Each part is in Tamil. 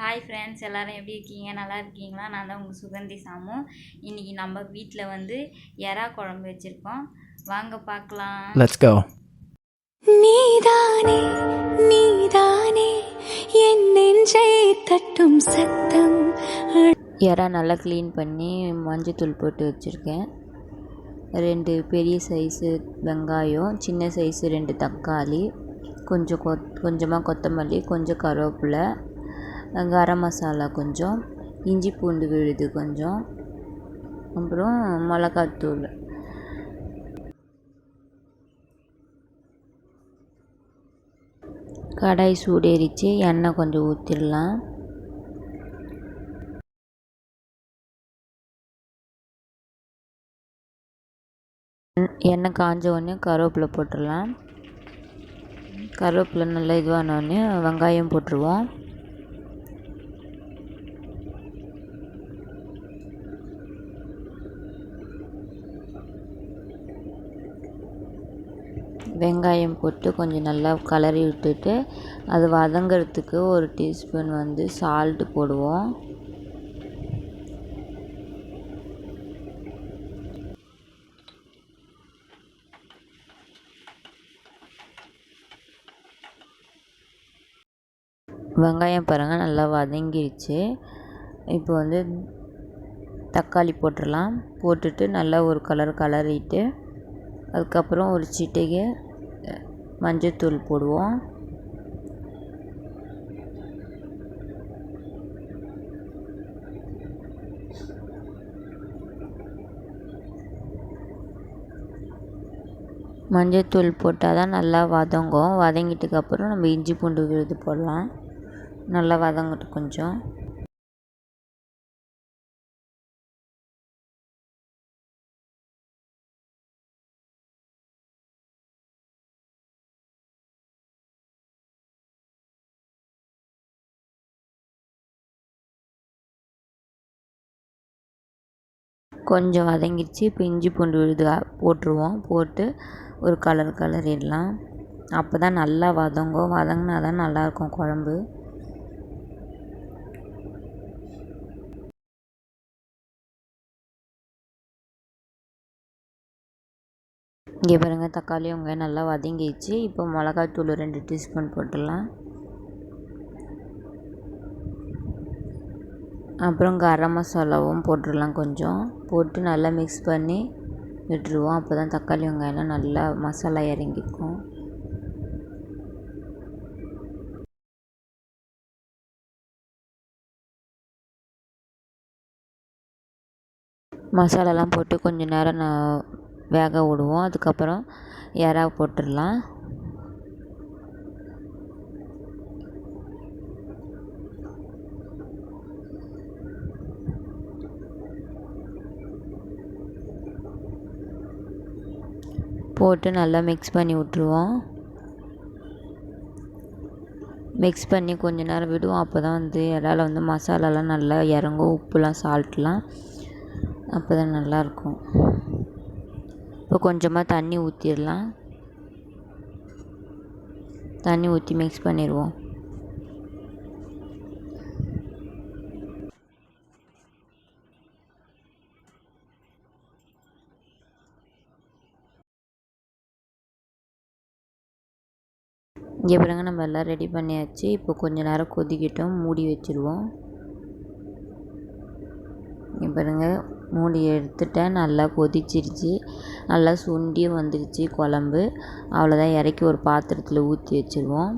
ஹாய் ஃப்ரெண்ட்ஸ் எல்லோரும் எப்படி இருக்கீங்க? நல்லா இருக்கீங்களா? நான் தான் உங்கள் சுகந்தி சாமு. இன்றைக்கி நம்ம வீட்டில் வந்து எறா குழம்பு வச்சுருக்கோம். வாங்க பார்க்கலாம். Let's go. நீதானே நீதானே என் நெஞ்சை தட்டும் சத்தம். எறா நல்லா க்ளீன் பண்ணி மஞ்சத்தூள் போட்டு வச்சுருக்கேன். ரெண்டு பெரிய சைஸு வெங்காயம் சின்ன சைஸு ரெண்டு தக்காளி கொஞ்சம் கொத் கொஞ்சமாக கொத்தமல்லி கொஞ்சம் கருவேப்பிலை கரம் மசாலா கொஞ்சம் இஞ்சி பூண்டு விழுது கொஞ்சம் அப்புறம் மிளகாத்தூள் கடாய் சூடேறிச்சு எண்ணெய் கொஞ்சம் ஊற்றிடலாம் எண்ணெய் காஞ்ச உடனே கருவேப்பிலை போட்டுடலாம் கருவேப்பிலை நல்லா இதுவானோடனே வெங்காயம் போட்டுருவோம். வெங்காயம் போட்டு கொஞ்சம் நல்லா கலரி விட்டுட்டு அது வதங்கிறதுக்கு ஒரு டீஸ்பூன் வந்து சால்ட்டு போடுவோம். வெங்காயம் பாருங்கள் நல்லா வதங்கிருச்சு. இப்போ வந்து தக்காளி போட்டுடலாம். போட்டுட்டு நல்லா ஒரு கலர் கலரிட்டு அதுக்கப்புறம் ஒரு சிட்டிகை மஞ்சத்தூள் போடுவோம். மஞ்சத்தூள் போட்டால் தான் நல்லா வதங்கும். வதங்கிட்டுக்கப்புறம் நம்ம இஞ்சி பூண்டு விழுது போடலாம். நல்லா வதங்கட்டும் கொஞ்சம். கொஞ்சம் வதங்கிடுச்சு இப்போ இஞ்சி பூண்டு விழுது போட்டுருவோம். போட்டு ஒரு கலர் கலரிடலாம் அப்போ தான் நல்லா வதங்கும். வதங்கினா தான் நல்லாயிருக்கும் குழம்பு. இங்கே பாருங்கள் தக்காளி வெங்காயம் நல்லா வதங்கிடுச்சு இப்போ மிளகாத்தூள் ரெண்டு டீஸ்பூன் போட்டுடலாம். அப்புறம் கரம் மசாலாவும் போட்டுடலாம் கொஞ்சம். போட்டு நல்லா மிக்ஸ் பண்ணி விட்டுருவோம். அப்போ தான் தக்காளி வெங்காயம்லாம் நல்லா மசாலா இறங்கிக்கும். மசாலாலாம் போட்டு கொஞ்சம் நேரம் நான் வேக விடுவோம். அதுக்கப்புறம் இறா போட்டுடலாம். போட்டு நல்லா மிக்ஸ் பண்ணி விட்ருவோம் மிக்ஸ் பண்ணி கொஞ்ச நேரம் விடுவோம். அப்போ தான் வந்து இறால வந்து மசாலாலாம் நல்லா இறங்கும். உப்புலாம் சால்ட்லாம் அப்போ தான் நல்லாயிருக்கும். இப்போ கொஞ்சமாக தண்ணி ஊற்றிடலாம் தண்ணி ஊற்றி மிக்ஸ் பண்ணிடுவோம். இங்கே பாருங்க நம்ம எல்லாம் ரெடி பண்ணியாச்சு. இப்போ கொஞ்ச நேரம் கொதிக்கட்டும் மூடி வச்சுருவோம். இங்கே பாருங்க மூடி எடுத்துட்டேன். நல்லா கொதிச்சிருச்சு. நல்லா சுண்டியும் வந்துருச்சு குழம்பு. அவ்வளோதான் இறக்கி ஒரு பாத்திரத்தில் ஊற்றி வச்சுருவோம்.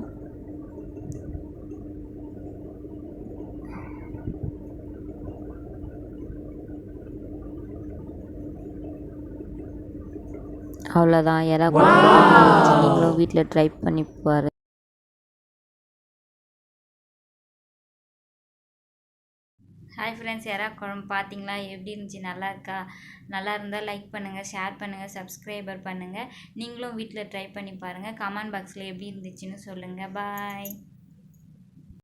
அவ்வளோதான் குழம்பு நீங்களும் வீட்டில் ட்ரை பண்ணி பாரு ஹாய் ஃப்ரெண்ட்ஸ் யாரா குழம்பு பார்த்தீங்களா எப்படி இருந்துச்சு? நல்லா இருக்கா? நல்லா இருந்தால் லைக் பண்ணுங்கள் ஷேர் பண்ணுங்கள் சப்ஸ்கிரைபர் பண்ணுங்கள் நீங்களும் வீட்டில் ட்ரை பண்ணி பாருங்கள் கமெண்ட் பாக்ஸில் எப்படி இருந்துச்சுன்னு சொல்லுங்கள் பாய்